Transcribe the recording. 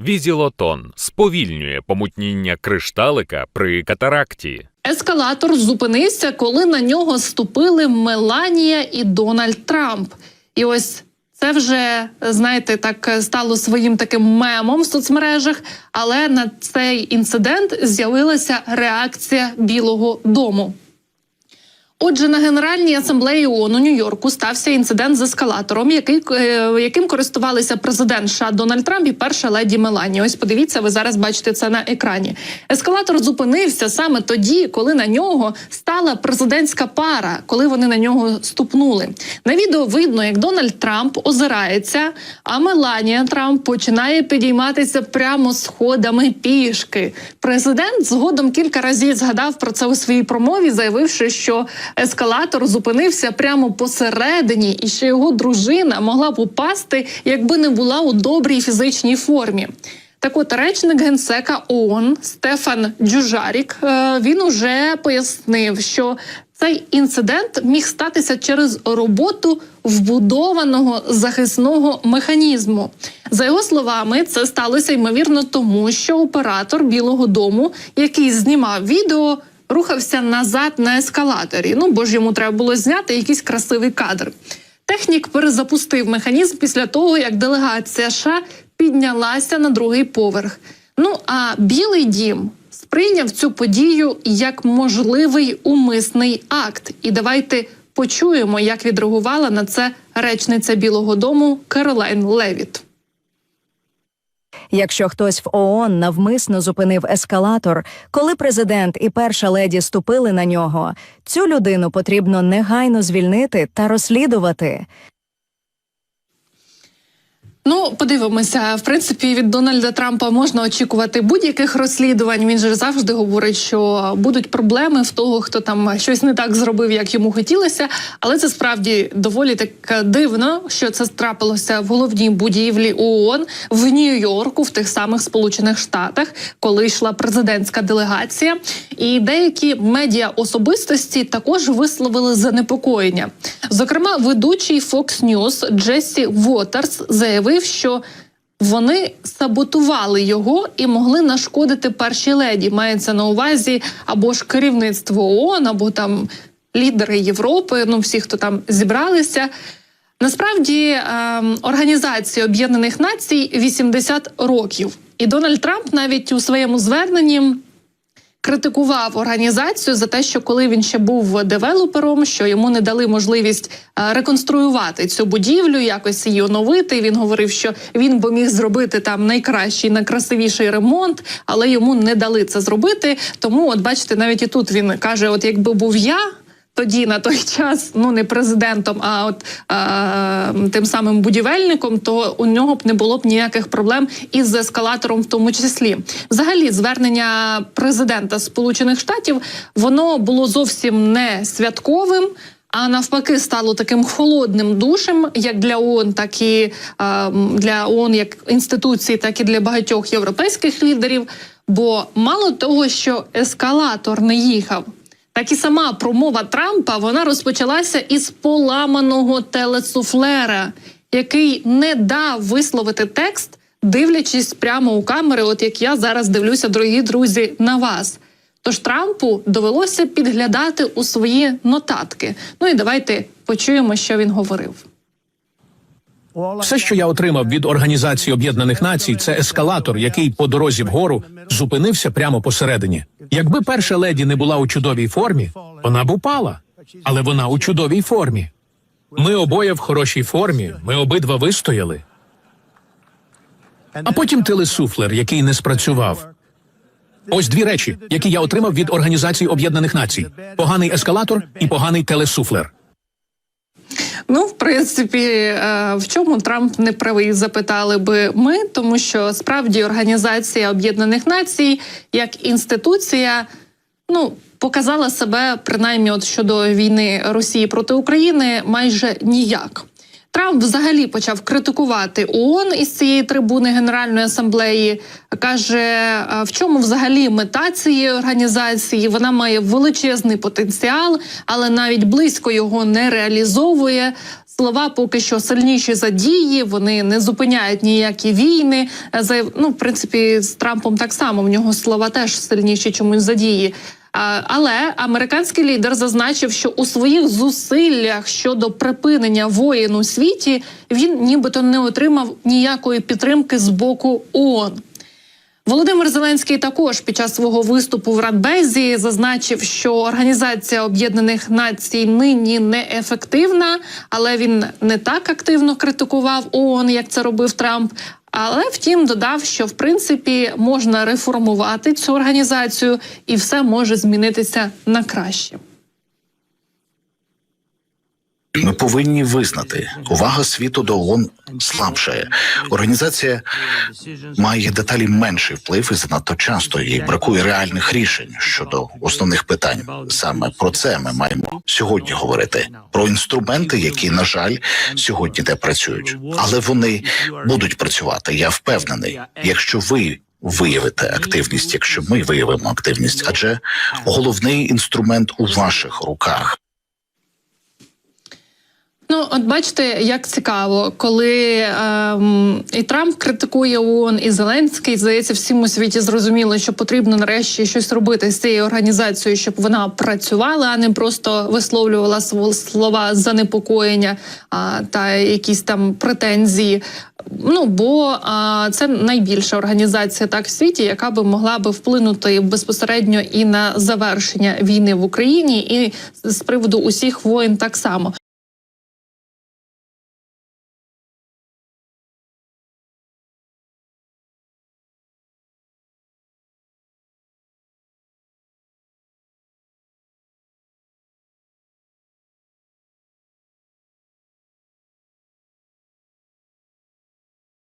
Візілотон сповільнює помутніння кришталика при катаракті. Ескалатор зупинився, коли на нього ступили Меланія і Дональд Трамп. І ось це вже знаєте, так стало своїм таким мемом в соцмережах. Але на цей інцидент з'явилася реакція Білого Дому. Отже, на Генеральній асамблеї ООН у Нью-Йорку стався інцидент з ескалатором, який е, яким користувалися президент США Дональд Трамп і перша леді Мелані. Ось подивіться, ви зараз бачите це на екрані. Ескалатор зупинився саме тоді, коли на нього стала президентська пара, коли вони на нього ступнули. На відео видно, як Дональд Трамп озирається, а Меланія Трамп починає підійматися прямо сходами пішки. Президент згодом кілька разів згадав про це у своїй промові, заявивши, що ескалатор зупинився прямо посередині, і що його дружина могла б упасти, якби не була у добрій фізичній формі. Так от речник генсека ООН Стефан Джужарік е, він уже пояснив, що цей інцидент міг статися через роботу вбудованого захисного механізму. За його словами, це сталося ймовірно тому, що оператор Білого Дому, який знімав відео, рухався назад на ескалаторі. Ну бо ж йому треба було зняти якийсь красивий кадр. Технік перезапустив механізм після того, як делегація США піднялася на другий поверх. Ну а Білий дім сприйняв цю подію як можливий умисний акт. І давайте почуємо, як відреагувала на це речниця Білого Дому Керолайн Левіт. Якщо хтось в ООН навмисно зупинив ескалатор, коли президент і перша леді ступили на нього, цю людину потрібно негайно звільнити та розслідувати. Ну, подивимося. В принципі, від Дональда Трампа можна очікувати будь-яких розслідувань. Він же завжди говорить, що будуть проблеми в того, хто там щось не так зробив, як йому хотілося. Але це справді доволі так дивно, що це трапилося в головній будівлі ООН в Нью-Йорку, в тих самих Сполучених Штатах, коли йшла президентська делегація. І деякі медіа особистості також висловили занепокоєння. Зокрема, ведучий Fox News Джесі Вотерс заявив, що вони саботували його і могли нашкодити першій леді. Мається на увазі або ж керівництво ООН, або там лідери Європи. Ну всі, хто там зібралися. Насправді ем, Організації Об'єднаних Націй 80 років, і Дональд Трамп навіть у своєму зверненні критикував організацію за те, що коли він ще був девелопером, що йому не дали можливість е, реконструювати цю будівлю, якось її оновити. Він говорив, що він би міг зробити там найкращий, найкрасивіший ремонт, але йому не дали це зробити. Тому, от бачите, навіть і тут він каже: от якби був я. Тоді на той час ну не президентом, а от а, тим самим будівельником, то у нього б не було б ніяких проблем із ескалатором, в тому числі. Взагалі, звернення президента Сполучених Штатів воно було зовсім не святковим. А навпаки, стало таким холодним душем, як для ООН, так і а, для ООН як інституції, так і для багатьох європейських лідерів. Бо мало того, що ескалатор не їхав. Так і сама промова Трампа вона розпочалася із поламаного телесуфлера, який не дав висловити текст, дивлячись прямо у камери, от як я зараз дивлюся, дорогі друзі, на вас. Тож Трампу довелося підглядати у свої нотатки. Ну і давайте почуємо, що він говорив. Все, що я отримав від Організації Об'єднаних Націй, це ескалатор, який по дорозі вгору зупинився прямо посередині. Якби перша леді не була у чудовій формі, вона б упала, але вона у чудовій формі. Ми обоє в хорошій формі, ми обидва вистояли. А потім телесуфлер, який не спрацював. Ось дві речі, які я отримав від Організації Об'єднаних Націй: поганий ескалатор і поганий телесуфлер. Ну, в принципі, е, в чому Трамп не правий, запитали би ми, тому що справді Організація Об'єднаних Націй як інституція, ну показала себе принаймні от щодо війни Росії проти України майже ніяк. Трамп взагалі почав критикувати ООН із цієї трибуни Генеральної асамблеї. каже, в чому взагалі мета цієї організації? Вона має величезний потенціал, але навіть близько його не реалізовує. Слова поки що сильніші за дії, вони не зупиняють ніякі війни. Ну, в принципі, з Трампом так само в нього слова теж сильніші чомусь за дії. Але американський лідер зазначив, що у своїх зусиллях щодо припинення воєн у світі він нібито не отримав ніякої підтримки з боку ООН. Володимир Зеленський також під час свого виступу в Радбезі зазначив, що Організація Об'єднаних Націй нині неефективна, але він не так активно критикував ООН, як це робив Трамп. Але втім додав, що в принципі можна реформувати цю організацію, і все може змінитися на краще. Ми повинні визнати, увага світу до ООН слабшає. Організація має деталі менший вплив і занадто часто їй бракує реальних рішень щодо основних питань. Саме про це ми маємо сьогодні говорити про інструменти, які на жаль сьогодні не працюють, але вони будуть працювати. Я впевнений, якщо ви. Виявите активність, якщо ми виявимо активність, адже головний інструмент у ваших руках. Ну, от бачите, як цікаво, коли ем, і Трамп критикує ООН, і Зеленський здається, всім у світі зрозуміло, що потрібно нарешті щось робити з цією організацією, щоб вона працювала, а не просто висловлювала слова занепокоєння а, та якісь там претензії. Ну бо а, це найбільша організація так в світі, яка би могла би вплинути безпосередньо і на завершення війни в Україні, і з приводу усіх воєн так само.